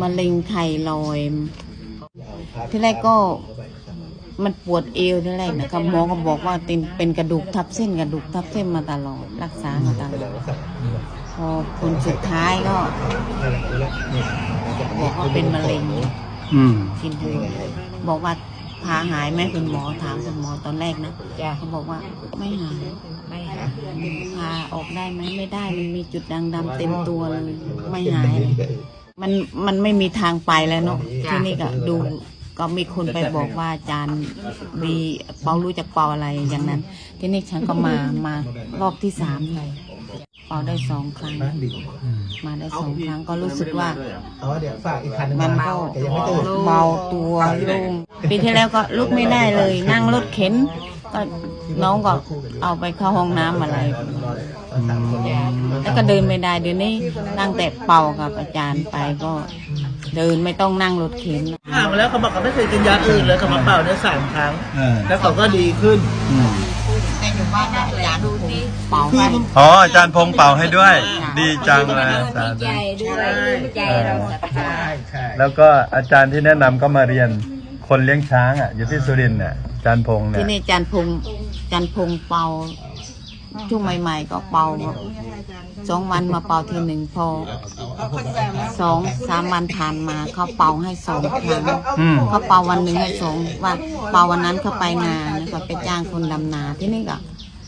มะเร็งไทรอยด์ที่แรกก็มันปวดเอวที่แรกนะครับหมอก็บอกว่าเป็นเป็นกระดูกทับเส้นกระดูกทับเส้นมาตลอดรักษามาตลอดพอผลสุดท้ายก็บอกว่าเป็นมะเร็งกินดูบอกว่าพาหายไหมคุณหมอถามคุณหมอตอนแรกนะเขาบอกว่าไม่หายไม่หายพาออกได้ไหมไม่ได้มันมีจุดด่างดำเต็มตัวเลยไม่หายเลย มันมันไม่มีทางไปแล้วเนาะที่นี่ก็ดูก็มีคนไปบอกว่าอาจารย์มีเปารู้จักเปาอะไรอย่างนั้น ที่นี่ฉันก็มามารอบที่สามเลยเปาได้สองครั้ง มาได้สองครั้งก็รู้สึกว่าเอาเดี๋ยวฝากอีกคันหนึงมันก็แต่ยังไม่ตื่นเบาตัวโล่งปีที่แล้วก็ลุกไม่ได้เลย นั่งรถเข็น ก็น้องก็เอาไปเข้าห้องน้ำอะไร แล้วก็เดินไม่ได้เดี๋ยวนี้ตั้งแต่เป่ากับอาจารย์ไปก็เดินไม่ต้องนั่งรถเข็นถามแล้วเขาบอกเขาไม่เคยกินยาอื่นเลยเขามาเป่าได้สามครั้งเออแล้วเขาก็ดีขึ้นอืมแต่อยู่บ้านอาจารย์ดูสิเป่าไปอ๋ออาจารย์พงษ์เป่าให้ด้วย ดีจังเลยอาจารย์ใจด้วยใจเราศรัทธาใช่ใช่แล้วก็อาจารย์ที่แนะนำก็มาเรียน คนเลี้ยงช้างอะอยู่ที่สุรินทร์น่ะอาจารย์พงษ์เนี่ที่ยนี่อาจารย์พงษ์อาจารย์พงษ์เป่าช่วงใหม่ ๆ ก็เป่าสองวันมาเป่าทีหนึ่งพอสองสามวันผ่านมาเขาเป่าให้สองครั้งอืมเขาเป่าวันหนึ่งให้สองวันเป่าวันนั้นเขาไปนานะคะไปจ้างคนดำนาที่นี่ก็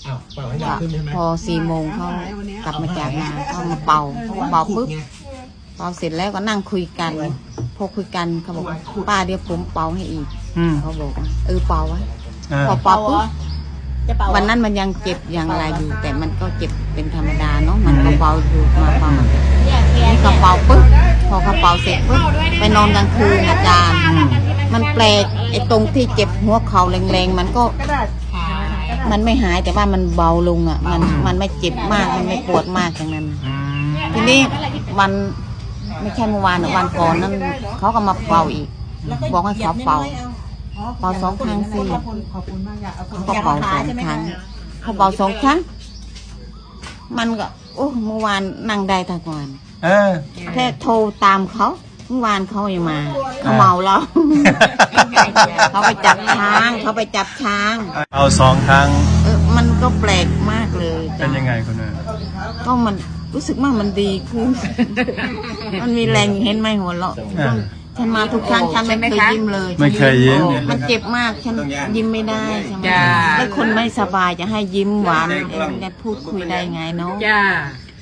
อ้าวเป่าให้ยาก็ขึ้นใช่ไหมพอสี่โมงเขากลับมาจากนาเขามาเป่าเป่าปุ๊บเป่าเสร็จแล้วก็นั่งคุยกัน พอคุยกันเขาบอกป้าเดี๋ยวผมเป่าให้อีกอืม เขาบอกว่าเออเป่าไว้เออพอเป่าปุ๊บจะเป่าวันนั้นมันยังเจ็บยังอะไรอยู่ แต่มันก็เจ็บเป็นธรรมดาเนาะมันก็เบาอยู่มาเบานี่ก็เป่าปุ๊บพอเขาเป่าเสร็จปุ๊บไปนอนกลางคืนอาจารย์ มันแปลกไอ้ตรงที่เจ็บหัวเข่าแรงๆ มันก็มันไม่หายแต่ว่ามันเบาลงอะ มันมันไม่เจ็บมากมันไม่ปวดมากอย่างนั้น อืมทีนี้วัน ไม่ใช่เมื่อวานอะวันก่อนนั้นเขาก็มาเป่าอีก บอกให้เขาเป่า เป่าสองครั้งสิเขาก็เป่าสองครั้งเขาเป่าสองครั้ง มันก็โอ้เมื่อวานนั่งได้ทั้งวันเออ แค่โทรตามเขาเมื่อวานเขายังมาเขาเมาแล้วเขาไปจับช้างเขาไปจับช้าง เอาสองครั้ง เออมันก็แปลกมาก เลยเป็นยังไงคุณแม่ก็มันรู้สึกว่ามันดีขึ้น มันมีแรงเห็นไหมหัวเราะอ่า ฉันมาทุกครั้งฉันไม่เคยยิ้มเลยไม่เคยยิ้ม มันเจ็บมากฉันยิ้มไม่ได้ใช่ไหมจ้าแล้วคนไม่สบายจะให้ยิ้มหวานเอ๊ะจะพูดคุยได้ไงเนาะจ้า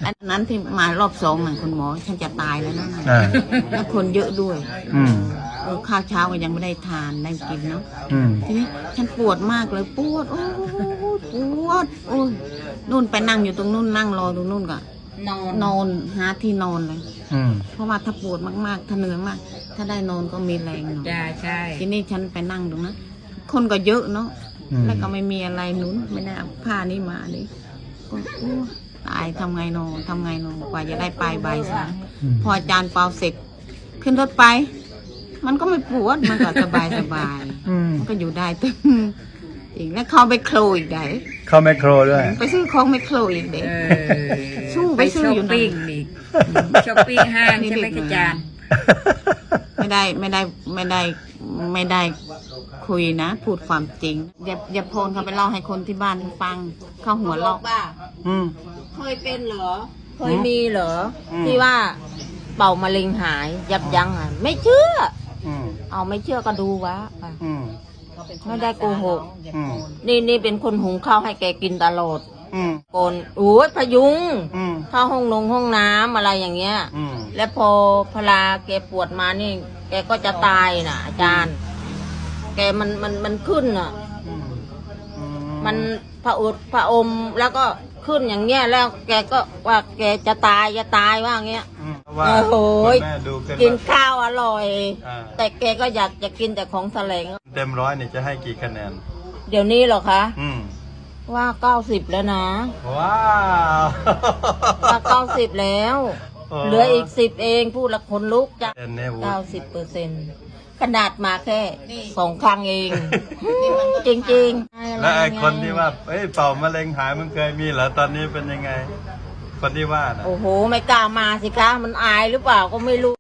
อันนั้นที่มารอบสองน่ะคุณหมอ ฉันจะตายแล้วนะอ่าแล้วคนเยอะด้วยอืมเออข้าวเช้าก็ยังไม่ได้ทานได้กินเนาะ อืม ทีนี้ฉันปวดมากเลยปวดโอ้ยปวดโอ้ย นู่นไปนั่งอยู่ตรงนู่นนั่งรอตรงนู่นก็นอนนอนหาที่นอนเลย อืม เพราะว่าถ้าปวดมากๆ ถ้าเหนื่อยมาก ถ้าได้นอนก็มีแรงหน่อยจ้าใช่ทีนี้ฉันไปนั่งตรงนั้นคนก็เยอะเนาะอืม แล้วก็ไม่มีอะไรหนุนไม่ได้เอาผ้านี้มาดิก็โอ้ตายทำไงนอนทำไงนอนกว่าจะได้ไปใบายสามอืม พออาจารย์เป่าเสร็จ ขึ้นรถไป มันก็ไม่ปวดมันก็สบายสบายอืม มันก็อยู่ได้ตึง จริงแล้วเข้าไปโคลอีกได้เข้าแมคโครด้วย ไปซื้อของไม่โคลอีกเด็เออสู้ไปไปสู้ช้ออยู่ปนะปิ้งอีกช้อปปิ้งห้างใช่ไหมคะอาจารย์ไม่ได้ไม่ได้ไม่ได้ไม่ได้คุยนะ พูดความจริง อย่าอย่าโพนเขาไปเล่าให้คนที่บ้านฟัง เขาหัวเราะป้าอืม เคยเป็นเหรอ เคยมีเหรอ อืม ที่ว่าเป่ามะเร็งหายยับยั้งอะไม่เชื่อ อืมเอาไม่เชื่อก็ดูวะอะอืม ไม่ได้โกหกอืมนี่นี่เป็นคนหุงข้าวให้แกกินตลอดอืมโกนโอ้ยพยุง อืมเข้าห้องนงห้องน้ำอะไรอย่างเงี้ย อืมแล้วพอพลาแกปวดมานี่ แกก็จะตายน่ะอาจารย์ แกมันมันมันขึ้นอะ อืมอืมันพระอุดพระอมแล้วก็ขึ้นอย่างเงี้ยแล้วแกก็ว่าแกจะตายจะตายว่าอย่างเงี้ย อืมเพราะ ว่าโอ้โห คุณแม่ดูเป็นกินแบบข้าวอร่อย อ่าแต่แกก็อยากจะกินแต่ของแสลง เต็มร้อยนี่จะให้กี่คะแนน เดี๋ยวนี้เหรอคะ อืมว่าเก้าสิบแล้วนะ ว้าวว่าเก้าสิบแล้วโอ้เหลืออีกสิบเองพูดละคนลุกจ้ะเอ็นเนี่ยวูเก้าสิบเปอร์เซ็นขนาดมาแค่สองครั้งเอง จริงๆแล้วไอ้คนที่ว่าเอ้ยเป่ามะเร็งหายมันเคยมีเหรอตอนนี้เป็นยังไง คนที่ว่านะ โอ้โห ไม่กล้ามาสิคะ มันอายหรือเปล่าก็ไม่รู้